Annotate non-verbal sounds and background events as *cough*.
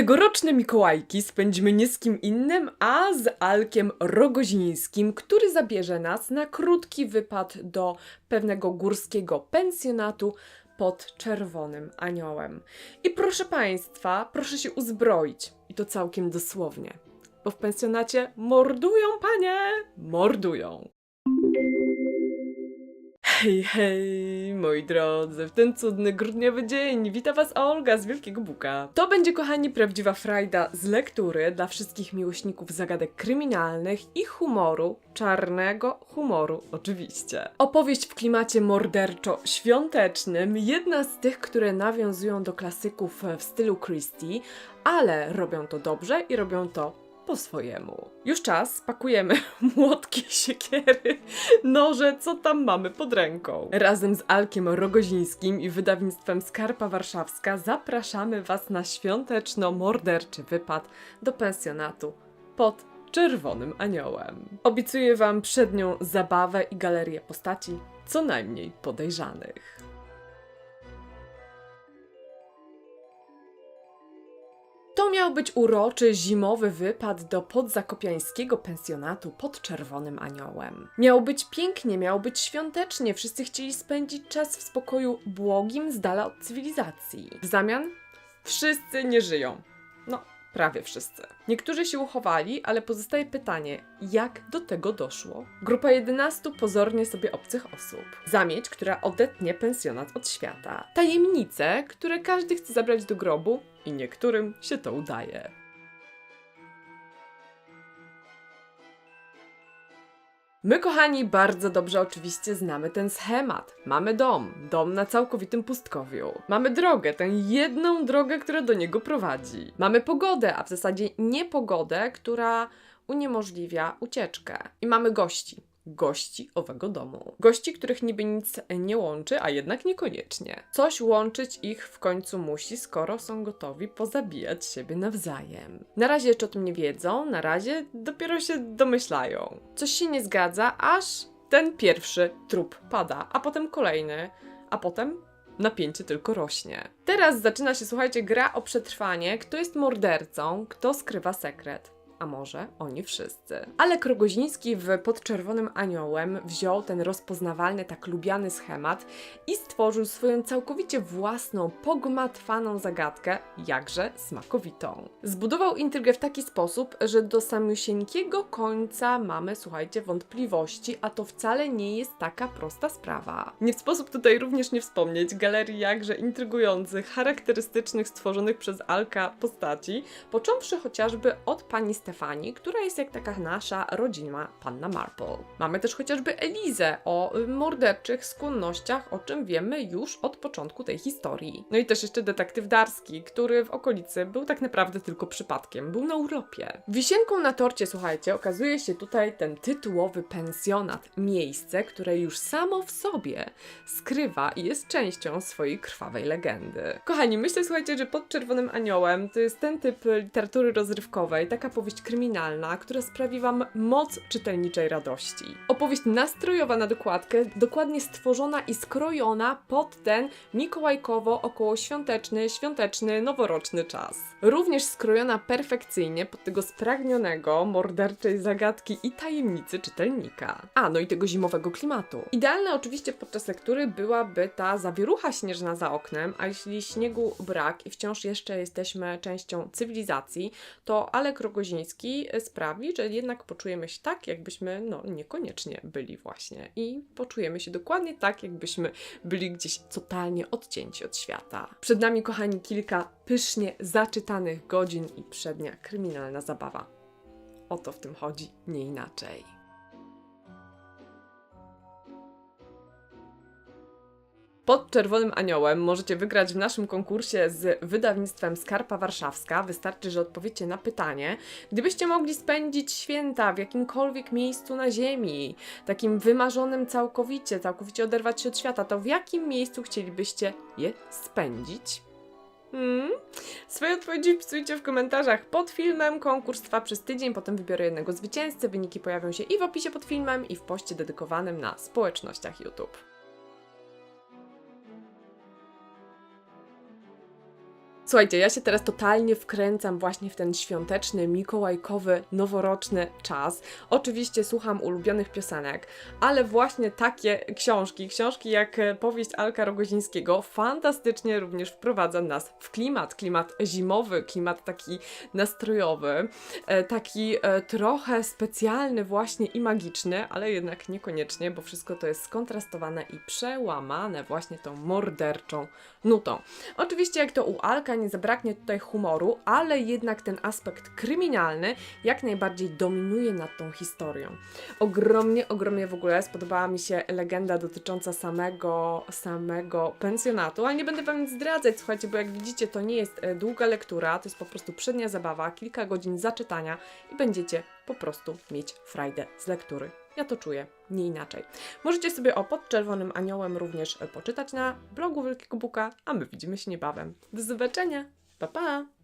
Tegoroczne Mikołajki spędzimy nie z kim innym, a z Alkiem Rogozińskim, który zabierze nas na krótki wypad do pewnego górskiego pensjonatu pod Czerwonym Aniołem. I proszę Państwa, proszę się uzbroić. I to całkiem dosłownie. Bo w pensjonacie mordują panie! Mordują! Hej, hej, moi drodzy, w ten cudny grudniowy dzień wita Was Olga z Wielkiego Buka. To będzie, kochani, prawdziwa frajda z lektury dla wszystkich miłośników zagadek kryminalnych i humoru, czarnego humoru oczywiście. Opowieść w klimacie morderczo-świątecznym, jedna z tych, które nawiązują do klasyków w stylu Christie, ale robią to dobrze i robią to po swojemu. Już czas, pakujemy *laughs* młotki, siekiery, noże, co tam mamy pod ręką. Razem z Alkiem Rogozińskim i wydawnictwem Skarpa Warszawska zapraszamy Was na świąteczno-morderczy wypad do pensjonatu pod Czerwonym Aniołem. Obiecuję Wam przednią zabawę i galerię postaci co najmniej podejrzanych. To miał być uroczy, zimowy wypad do podzakopiańskiego pensjonatu pod Czerwonym Aniołem. Miało być pięknie, miało być świątecznie, wszyscy chcieli spędzić czas w spokoju błogim, z dala od cywilizacji. W zamian wszyscy nie żyją. No, prawie wszyscy. Niektórzy się uchowali, ale pozostaje pytanie, jak do tego doszło? Grupa 11 pozornie sobie obcych osób. Zamieć, która odetnie pensjonat od świata. Tajemnice, które każdy chce zabrać do grobu i niektórym się to udaje. My, kochani, bardzo dobrze oczywiście znamy ten schemat. Mamy dom, dom na całkowitym pustkowiu. Mamy drogę, tę jedną drogę, która do niego prowadzi. Mamy pogodę, a w zasadzie niepogodę, która uniemożliwia ucieczkę. I mamy gości. Gości owego domu. Gości, których niby nic nie łączy, a jednak niekoniecznie. Coś łączyć ich w końcu musi, skoro są gotowi pozabijać siebie nawzajem. Na razie jeszcze o tym nie wiedzą, na razie dopiero się domyślają. Coś się nie zgadza, aż ten pierwszy trup pada, a potem kolejny, a potem napięcie tylko rośnie. Teraz zaczyna się, słuchajcie, gra o przetrwanie, kto jest mordercą, kto skrywa sekret a może oni wszyscy. Ale Krogoziński w Pod Czerwonym Aniołem wziął ten rozpoznawalny, tak lubiany schemat i stworzył swoją całkowicie własną, pogmatwaną zagadkę, jakże smakowitą. Zbudował intrygę w taki sposób, że do samiusieńkiego końca mamy, słuchajcie, wątpliwości, a to wcale nie jest taka prosta sprawa. Nie w sposób tutaj również nie wspomnieć galerii jakże intrygujących, charakterystycznych, stworzonych przez Alka postaci, począwszy chociażby od pani Stefani, Która jest jak taka nasza rodzina panna Marple. Mamy też chociażby Elizę o y, morderczych skłonnościach, o czym wiemy już od początku tej historii. No i też jeszcze detektyw Darski, który w okolicy był tak naprawdę tylko przypadkiem, był na urlopie. Wisienką na torcie, słuchajcie, okazuje się tutaj ten tytułowy pensjonat, miejsce, które już samo w sobie skrywa i jest częścią swojej krwawej legendy. Kochani, myślę, słuchajcie, że pod Czerwonym Aniołem to jest ten typ literatury rozrywkowej, taka powieść kryminalna, która sprawi Wam moc czytelniczej radości. Opowieść nastrojowa na dokładkę, dokładnie stworzona i skrojona pod ten mikołajkowo okołoświąteczny, świąteczny, noworoczny czas. Również skrojona perfekcyjnie pod tego spragnionego, morderczej zagadki i tajemnicy czytelnika. A, no i tego zimowego klimatu. Idealna oczywiście podczas lektury byłaby ta zawierucha śnieżna za oknem, a jeśli śniegu brak i wciąż jeszcze jesteśmy częścią cywilizacji, to Alek Rogoziński sprawi, że jednak poczujemy się tak, jakbyśmy no niekoniecznie byli właśnie i poczujemy się dokładnie tak, jakbyśmy byli gdzieś totalnie odcięci od świata. Przed nami, kochani, kilka pysznie zaczytanych godzin i przednia kryminalna zabawa. O to w tym chodzi, nie inaczej. Pod Czerwonym Aniołem możecie wygrać w naszym konkursie z wydawnictwem Skarpa Warszawska. Wystarczy, że odpowiecie na pytanie. Gdybyście mogli spędzić święta w jakimkolwiek miejscu na Ziemi, takim wymarzonym całkowicie, całkowicie oderwać się od świata, to w jakim miejscu chcielibyście je spędzić? Hmm? Swoje odpowiedzi wpisujcie w komentarzach pod filmem. Konkurs trwa przez tydzień, potem wybiorę jednego zwycięzcę. Wyniki pojawią się i w opisie pod filmem, i w poście dedykowanym na społecznościach YouTube. Słuchajcie, ja się teraz totalnie wkręcam właśnie w ten świąteczny, mikołajkowy, noworoczny czas. Oczywiście słucham ulubionych piosenek, ale właśnie takie książki, książki jak e, powieść Alka Rogozińskiego, fantastycznie również wprowadza nas w klimat, klimat zimowy, klimat taki nastrojowy, e, taki e, trochę specjalny właśnie i magiczny, ale jednak niekoniecznie, bo wszystko to jest skontrastowane i przełamane właśnie tą morderczą nutą. Oczywiście jak to u Alka nie zabraknie tutaj humoru, ale jednak ten aspekt kryminalny jak najbardziej dominuje nad tą historią. Ogromnie, ogromnie w ogóle spodobała mi się legenda dotycząca samego, samego pensjonatu, ale nie będę Wam nic zdradzać, słuchajcie, bo jak widzicie to nie jest e, długa lektura, to jest po prostu przednia zabawa, kilka godzin zaczytania i będziecie po prostu mieć frajdę z lektury. Ja to czuję, nie inaczej. Możecie sobie o Pod Czerwonym Aniołem również poczytać na blogu Wielkiego Buka, a my widzimy się niebawem. Do zobaczenia, pa pa!